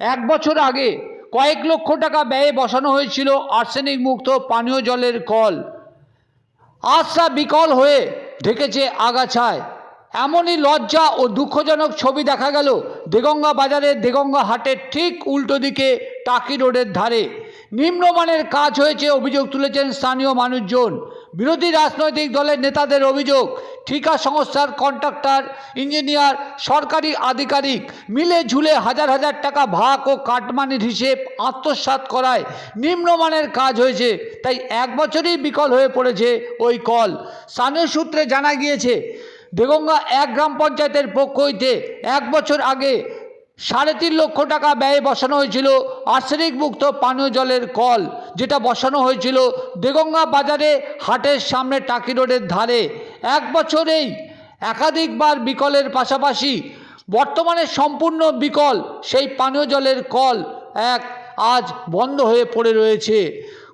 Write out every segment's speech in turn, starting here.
এক বছর আগে কয়েক লক্ষ টাকা ব্যয়ে বসানো হয়েছিল আর্সেনিক মুক্ত পানীয় জলের কল। তা বিকল হয়ে ঢেকেছে আগাছায়। এমনই লজ্জা ও দুঃখজনক ছবি দেখা গেল দেগঙ্গা বাজারের দেগঙ্গা হাটের ঠিক উল্টো দিকে টাকি রোডের ধারে। নিম্নমানের কাজ হয়েছে অভিযোগ তুলেছেন স্থানীয় মানুষজন। বিরোধী রাজনৈতিক দলের নেতাদের অভিযোগ, ঠিকা সংস্থার কন্ট্রাক্টর, ইঞ্জিনিয়ার, সরকারি আধিকারিক মিলে ঝুলে হাজার হাজার টাকা ভাগ ও কাটমানির হিসেব আত্মসাৎ করায় নিম্নমানের কাজ হয়েছে, তাই এক বছরই বিকল হয়ে পড়েছে ওই কল। স্থানীয় সূত্রে জানা গিয়েছে, দেগঙ্গা এক গ্রাম পঞ্চায়েতের পক্ষ হইতে এক বছর আগে সাড়ে তিন লক্ষ টাকা ব্যয়ে বসানো হয়েছিল আর্সেনিক মুক্ত পানীয় জলের কল, যেটা বসানো হয়েছিল দেগঙ্গা বাজারে হাটের সামনে টাকি রোডের ধারে। এক বছরেই একাধিকবার বিকলের পাশাপাশি বর্তমানে সম্পূর্ণ বিকল সেই পানীয় জলের কল এক আজ বন্ধ হয়ে পড়ে রয়েছে।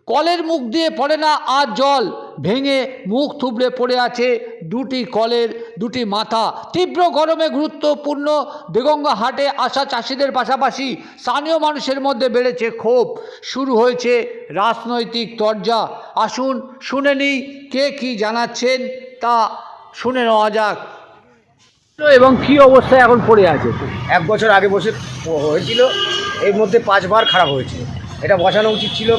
কলের মুখ দিয়ে পড়ে না আর জল। ভেঙে মুখ থুবড়ে পড়ে আছে দুটি কলের দুটি মাথা। তীব্র গরমে গুরুত্বপূর্ণ দেগঙ্গা হাটে আসা চাষিদের পাশাপাশি স্থানীয় মানুষের মধ্যে বেড়েছে ক্ষোভ। শুরু হয়েছে রাজনৈতিক তরজা। আসুন শুনে নিই কে কি জানাচ্ছেন তা শুনে নেওয়া যাক। এবং কি অবস্থায় এখন পড়ে আছে? এক বছর আগে বসে হয়েছিল এর মধ্যে পাঁচবার খারাপ হয়েছে। এটা বসানো উচিত ছিল।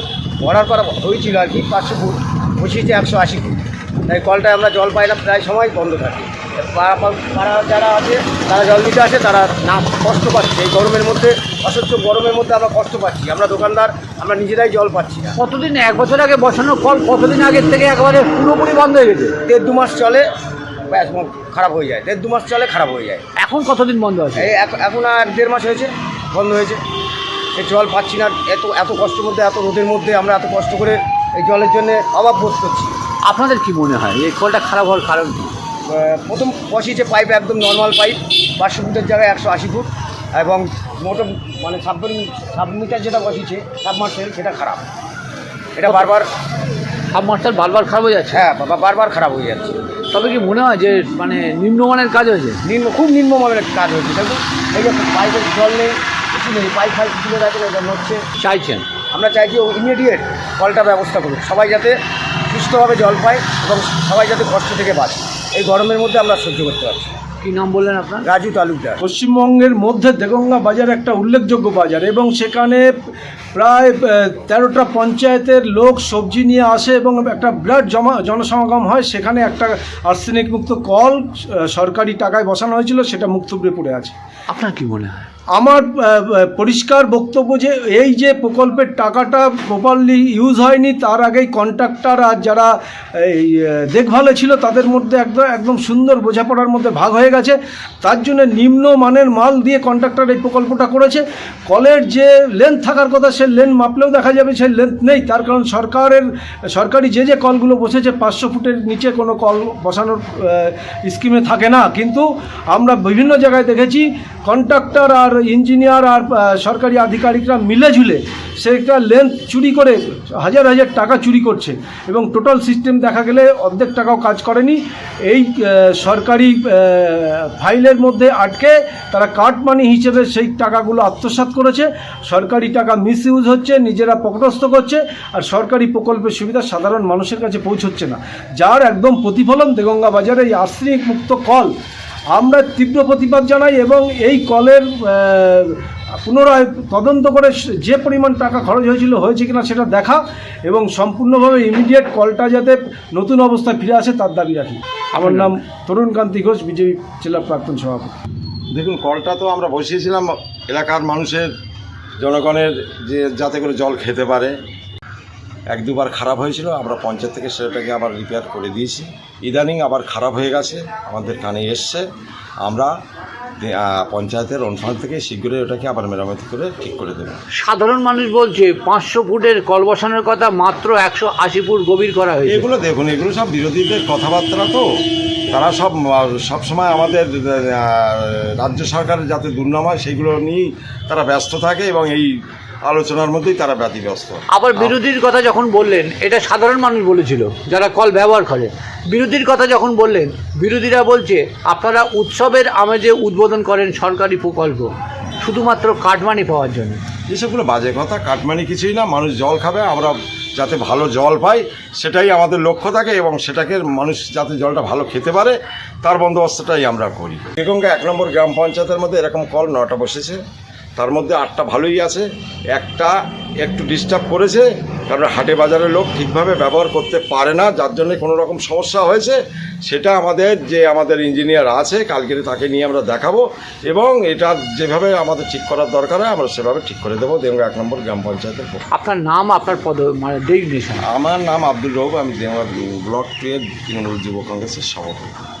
অর্ডার করা হয়েছিল আর কি পাঁচশো ফুট বসিয়েছে একশো আশি ফুট। তাই কলটায় আমরা জল পাই না প্রায় সময় বন্ধ থাকে। পাড়া পাড়া যারা আছে তারা জল দিতে আসে তারা না কষ্ট পাচ্ছে। এই গরমের মধ্যে অসহ্য গরমের মধ্যে আমরা কষ্ট পাচ্ছি। আমরা দোকানদার আমরা নিজেরাই জল পাচ্ছি না। কতদিন এক বছর আগে বসানো কল কতদিন আগের থেকে একেবারে পুরোপুরি বন্ধ হয়ে গেছে? দেড় দু মাস চলে ব্যাস খারাপ হয়ে যায়। দেড় দু মাস চলে খারাপ হয়ে যায়। এখন কতদিন বন্ধ আছে? এখন আর দেড় মাস হয়েছে বন্ধ হয়েছে। জল পাচ্ছি না এত এত কষ্টের মধ্যে এত রোদের মধ্যে আমরা এত কষ্ট করে এই জলের জন্য অভাব বোধ করছি। আপনাদের কি মনে হয় এই কলটা খারাপ হওয়ার কারণ কি? প্রথম বসিয়েছে পাইপ একদম নর্মাল পাইপ পাঁচশো ফুটের জায়গায় একশো আশি ফুট এবং মোটো মানে সাব সাব মিটার যেটা বসিয়েছে সাবমার্সেল সেটা খারাপ। এটা বারবার সাবমার্সাল বারবার খারাপ হয়ে যাচ্ছে? হ্যাঁ বারবার খারাপ হয়ে যাচ্ছে। তবে কি মনে হয় যে মানে নিম্নমানের কাজ হয়েছে? নিম্ন খুব নিম্নমানের কাজ হয়েছে দেখুন এই যে পাইপের জল নেই কিছু নেই পাইপ ফাইপ তুলে রাখে এটা নড়ছে। চাইছেন? আমরা চাইছি ইমিডিয়েট কলটা ব্যবস্থা করুন সবাই যাতে সুস্থভাবে জল পায় এবং সবাই যাতে কষ্ট থেকে বাঁচে। এই গরমের মধ্যে আমরা সহ্য করতে পারছি কি নাম বললেন আপনার? রাজু তালুকদার। পশ্চিমবঙ্গের মধ্যে দেগঙ্গা বাজার একটা উল্লেখযোগ্য বাজার এবং সেখানে প্রায় তেরোটা পঞ্চায়েতের লোক সবজি নিয়ে আসে এবং একটা বিরাট জমা জনসমাগম হয়। সেখানে একটা আর্সেনিক মুক্ত কল সরকারি টাকায় বসানো হয়েছিল সেটা মুখ থুবড়ে পড়ে আছে। আপনার কি মনে হয়? আমার পরিষ্কার বক্তব্য যে এই যে প্রকল্পের টাকাটা প্রপারলি ইউজ হয়নি, তার আগেই কন্ট্রাক্টর আর যারা এই দেখভালে ছিল, তাদের মধ্যে একদম একদম সুন্দর বোঝাপড়ার মধ্যে ভাগ হয়ে গেছে। তার জন্য নিম্ন মানের মাল দিয়ে কন্ট্রাক্টর এই প্রকল্পটা করেছে। কলের যে লেন্থ থাকার কথা, সে লেন্থ মাপলেও দেখা যাবে, সে লেন্থ নেই। তার কারণ সরকারের, সরকারি যে যে কলগুলো বসেছে, পাঁচশো ফুটের নিচে কোনো কল বসানোর স্কিমে থাকে না। কিন্তু আমরা বিভিন্ন জায়গায় দেখেছি কন্ট্রাক্টর আর ইঞ্জিনিয়ার আর সরকারি আধিকারিকরা মিলে ঝুলে সেটা লেন্থ চুরি করে, হাজার হাজার টাকা চুরি করছে। এবং টোটাল সিস্টেম দেখা গেলে অর্ধেক টাকাও কাজ করেনি। এই সরকারি ফাইলের মধ্যে আটকে তারা কাট মানি হিসেবে সেই টাকাগুলো আত্মসাৎ করেছে। সরকারি টাকা মিস ইউজ হচ্ছে, নিজেরা পকটস্থ করছে, আর সরকারি প্রকল্পের সুবিধা সাধারণ মানুষের কাছে পৌঁছচ্ছে না। যার একদম প্রতিফলন দেগঙ্গা বাজারে এই আর্সেনিক মুক্ত কল আমরা তীব্র প্রতিবাদ জানাই এবং এই কলের পুনরায় তদন্ত করে যে পরিমাণ টাকা খরচ হয়েছিল হয়েছে কিনা সেটা দেখা এবং সম্পূর্ণভাবে ইমিডিয়েট কলটা যাতে নতুন অবস্থায় ফিরে আসে তার দাবি রাখি। আমার নাম তরুণ কান্তি ঘোষ বিজেপি জেলা প্রাক্তন সভাপতি। দেখুন কলটা তো আমরা বসিয়েছিলাম এলাকার মানুষের জনগণের যে যাতে করে জল খেতে পারে এক দুবার খারাপ হয়েছিল আমরা পঞ্চায়েত থেকে সেটাকে আবার রিপেয়ার করে দিয়েছি। ইদানিং আবার খারাপ হয়ে গেছে আমাদের কানে এসছে। আমরা পঞ্চায়েতের অনুদান থেকে শীঘ্রই ওটাকে আবার মেরামতি করে ঠিক করে দেবো। সাধারণ মানুষ বলছে পাঁচশো ফুটের কল বসানোর কথা মাত্র একশো আশি ফুট গভীর করা হয়েছে। এগুলো দেখুন এগুলো সব বিরোধীদের কথাবার্তা তো। তারা সব সব সময় আমাদের রাজ্য সরকারের যাতে দুর্নাম হয় সেইগুলো নিয়েই তারা ব্যস্ত থাকে এবং এই আলোচনার মধ্যেই তারা ব্যতিব্যস্ত। আবার বিরোধীর কথা যখন বললেন এটা সাধারণ মানুষ বলেছিল যারা কল ব্যবহার করে। বিরোধীর কথা যখন বললেন বিরোধীরা বলছে আপনারা উৎসবের আমেজে উদ্বোধন করেন সরকারি প্রকল্প শুধুমাত্র কাটমানি পাওয়ার জন্য। এসবগুলো বাজে কথা কাটমানি কিছুই না মানুষ জল খাবে আমরা যাতে ভালো জল পাই সেটাই আমাদের লক্ষ্য থাকে এবং সেটাকে মানুষ যাতে জলটা ভালো খেতে পারে তার বন্দোবস্তটাই আমরা করি। বেগঙ্গা এক নম্বর গ্রাম পঞ্চায়েতের মধ্যে এরকম কল নটা বসেছে। তার মধ্যে আটটা ভালোই আছে। একটা একটু ডিস্টার্ব করেছে কারণ হাটে বাজারের লোক ঠিকভাবে ব্যবহার করতে পারে না যার জন্য কোনো রকম সমস্যা হয়েছে। সেটা আমাদের যে আমাদের ইঞ্জিনিয়ার আছে কালকে তাকে নিয়ে আমরা দেখাবো এবং এটা যেভাবে আমাদের ঠিক করার দরকার হয় আমরা সেভাবে ঠিক করে দেবো। দেবঙ্গা এক নম্বর গ্রাম পঞ্চায়েতের আপনার নাম আপনার পদ মানে ডেজিগনেশন আমার নাম আব্দুল রব আমি দেওয়া ব্লক টু তৃণমূল যুব কংগ্রেসের সভাপতি।